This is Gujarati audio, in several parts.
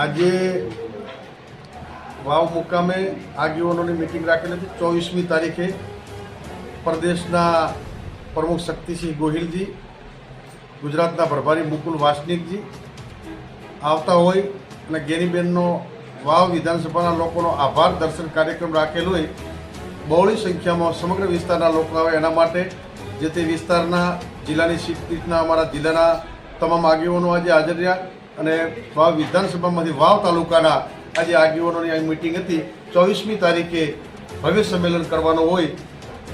આજે વાવ મુકામે આગેવાનોની મિટિંગ રાખેલી હતી. ચોવીસમી તારીખે પ્રદેશના પ્રમુખ શક્તિસિંહ ગોહિલજી, ગુજરાતના પ્રભારી મુકુલ વાસનિકજી આવતા હોય અને ગેનીબેનનો વાવ વિધાનસભાના લોકોનો આભાર દર્શન કાર્યક્રમ રાખેલો હોય, બહોળી સંખ્યામાં સમગ્ર વિસ્તારના લોકો આવે એના માટે જે તે વિસ્તારના જિલ્લાની સીટના અમારા જિલ્લાના તમામ આગેવાનો આજે હાજર રહ્યા. અને વાવ વિધાનસભામાંથી વાવ તાલુકાના આજે આગેવાનોની આ મિટિંગ હતી. ચોવીસમી તારીખે ભવ્ય સંમેલન કરવાનું હોય,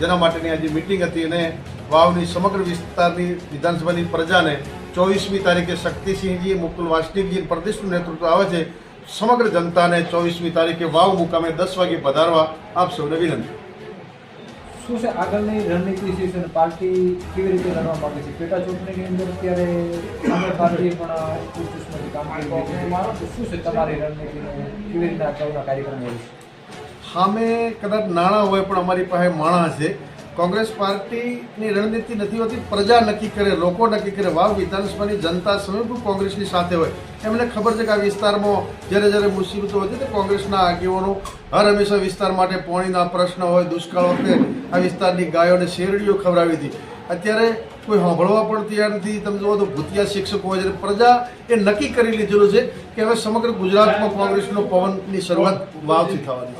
જેના માટેની આજે મિટિંગ હતી અને વાવની સમગ્ર વિસ્તારની વિધાનસભાની પ્રજાને ચોવીસમી તારીખે શક્તિસિંહજી મુકુલ વાસનિકજી પ્રદેશનું નેતૃત્વ આવે છે. સમગ્ર જનતાને ચોવીસમી તારીખે વાવ મુકામે દસ વાગે પધારવા આપ સૌને વિનંતી. શું છે આગળની રણનીતિ છે અને પાર્ટી કેવી રીતે લડવા માંગે છે? પેટા ચૂંટણીની અંદર અત્યારે સામે પાર્ટીએ પણ છે. શું છે તમારી રણનીતિનો કેવી રીતે ચૌદા કાર્યક્રમ હોય છે સામે કદાચ નાણાં હોય પણ અમારી પાસે માણસ છે. કોંગ્રેસ પાર્ટીની રણનીતિ નથી હોતી, પ્રજા નક્કી કરે, લોકો નક્કી કરે. વાવ, વિધાનસભાની જનતા સમગ્ર કોંગ્રેસની સાથે હોય. એમને ખબર છે કે આ વિસ્તારમાં જ્યારે જ્યારે મુસીબતો હતી તો કોંગ્રેસના આગેવાનો હર હંમેશા વિસ્તાર માટે પાણીના પ્રશ્ન હોય, દુષ્કાળ વખતે આ વિસ્તારની ગાયોને શેરડીઓ ખવડાવી હતી. અત્યારે કોઈ સાંભળવા પણ તૈયાર નથી. તમે જુઓ તો ભૂતિયા શિક્ષકો હોય છે. પ્રજા એ નક્કી કરી લીધેલું છે કે હવે સમગ્ર ગુજરાતમાં કોંગ્રેસનો પવનની શરૂઆત વાવથી થવાની